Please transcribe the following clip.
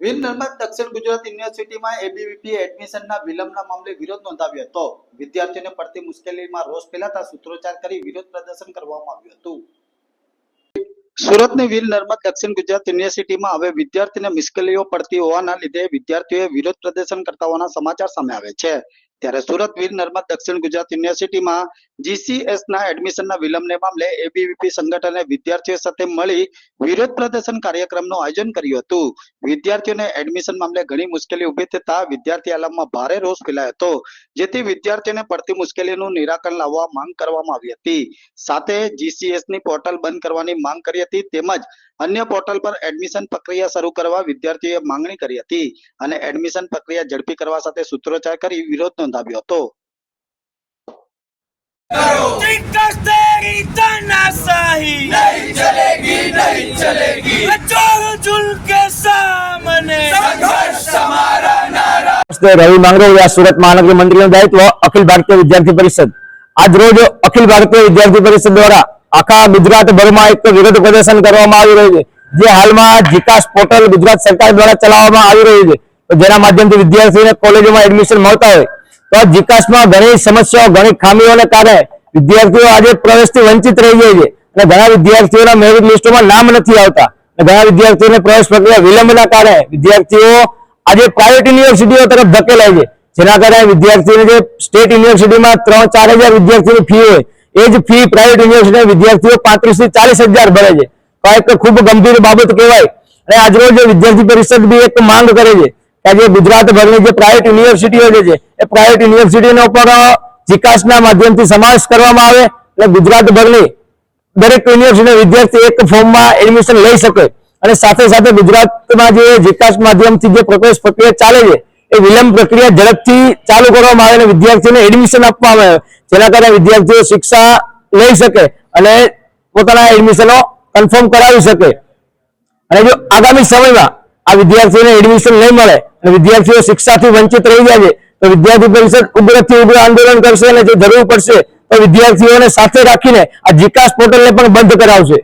વીર નર્મદ દક્ષિણ ગુજરાત યુનિવર્સિટીમાં એબીવીપી એડમિશનના વિલંબના મામલે વિરોધ નોંધાવ્યો હતો. વિદ્યાર્થીઓને પડતી મુશ્કેલીમાં રોષ ફેલાતા સૂત્રોચ્ચાર કરી વિરોધ પ્રદર્શન કરવામાં આવ્યું હતું. સુરતની વીર નર્મદ દક્ષિણ ગુજરાત યુનિવર્સિટીમાં હવે વિદ્યાર્થીને મુશ્કેલીઓ પડતી હોવાના લીધે વિદ્યાર્થીઓએ વિરોધ પ્રદર્શન કરતા હોવાના સમાચાર સામે આવે છે. ત્યારે સુરત વીર નર્મદ દક્ષિણ ગુજરાત યુનિવર્સિટીમાં જીસીએસના એડમિશનના વિલંબને મામલે એબીવીપી સંગઠને વિદ્યાર્થીઓ સાથે મળી વિરોધ પ્રદર્શન કાર્યક્રમનું આયોજન કર્યું હતું. વિદ્યાર્થીઓને એડમિશન મામલે ઘણી મુશ્કેલી ઊભી થતા વિદ્યાર્થી આલમમાં ભારે રોષ ફેલાયો હતો, જેથી વિદ્યાર્થીઓને પડતી મુશ્કેલીનું નિરાકરણ લાવવા માંગ કરવામાં આવી હતી. સાથે જીસીએસની પોર્ટલ બંધ કરવાની માંગ કરી હતી, તેમજ અન્ય પોર્ટલ પર એડમિશન પ્રક્રિયા શરૂ કરવા વિદ્યાર્થીઓએ માંગણી કરી હતી અને એડમિશન પ્રક્રિયા ઝડપી કરવા સાથે સૂત્રોચ્ચાર કરી વિરોધ નોંધાવ્યો હતો. नहीं चलेगी नहीं चलेगी चोर जुल के सामने संघर्ष हमारा नारा નમસ્તે રવિ માંગરોળિયા સુરત મહાનગર મંત્રીનું દાયિત્વ અખિલ ભારતીય વિદ્યાર્થી પરિષદ આજ રોજ અખિલ ભારતીય વિદ્યાર્થી પરિષદ દ્વારા આખા ગુજરાતભરમાં એક વિરોધ પ્રદર્શન કરવામાં આવી રહ્યું છે જે હાલમાં જીકાસ પોર્ટલ ગુજરાત સરકાર દ્વારા ચલાવવામાં આવી રહ્યું છે તો જેના માધ્યમથી વિદ્યાર્થીઓને કોલેજોમાં એડમિશન મળતા હોય તો વિકાસમાં ઘણી સમસ્યાઓ, ઘણી ખામીઓને કારણે વિદ્યાર્થીઓ આજે પ્રવેશથી વંચિત રહી જાય છે. અને ઘણા વિદ્યાર્થીઓના મેરિટ લિસ્ટોમાં નામ નથી આવતા. અને ઘણા વિદ્યાર્થીઓને પ્રવેશ પ્રક્રિયા વિલંબના કારણે વિદ્યાર્થીઓ આજે પ્રાઇવેટ યુનિવર્સિટીઓ તરફ ધકેલાય છે. જેના કારણે વિદ્યાર્થીઓને જે સ્ટેટ યુનિવર્સિટીમાં ત્રણ, ચાર હજાર વિદ્યાર્થીઓની ફી હોય, એ જ ફી પ્રાઇવેટ યુનિવર્સિટીના વિદ્યાર્થીઓ પાંત્રીસથી ચાલીસ હજાર ભરે છે. તો એક ખૂબ ગંભીર બાબત કહેવાય. અને આજરોજ વિદ્યાર્થી પરિષદ બી એક માંગ કરે છે. કે આજે ગુજરાતભરની જે પ્રાઇવેટ યુનિવર્સિટીઓ જે છે, એ પ્રાઇવેટ યુનિવર્સિટીનો પણ વિકાસના માધ્યમથી સમાવેશ કરવામાં આવે એટલે ગુજરાતભરની દરેક યુનિવર્સિટીના વિદ્યાર્થી એક ફોર્મમાં એડમિશન લઈ શકે. અને સાથે સાથે ગુજરાતમાં જે વિકાસ માધ્યમથી જે પ્રવેશ પ્રક્રિયા ચાલે છે, એ વિલંબ પ્રક્રિયા ઝડપથી ચાલુ કરવામાં આવે અને વિદ્યાર્થીઓને એડમિશન આપવામાં આવે. જેના કારણે વિદ્યાર્થીઓ શિક્ષા લઈ શકે અને પોતાના એડમિશનો કન્ફર્મ કરાવી શકે. અને જો આગામી સમયમાં આ વિદ્યાર્થીઓને એડમિશન નહીં મળે અને વિદ્યાર્થીઓ શિક્ષાથી વંચિત રહી જાય છે તો વિદ્યાર્થી પરિષદ ઉગ્રથી ઉગ્ર આંદોલન કરશે અને જો જરૂર પડશે તો વિદ્યાર્થીઓને સાથે રાખીને આ જીકાસ પોર્ટલને પણ બંધ કરાવશે.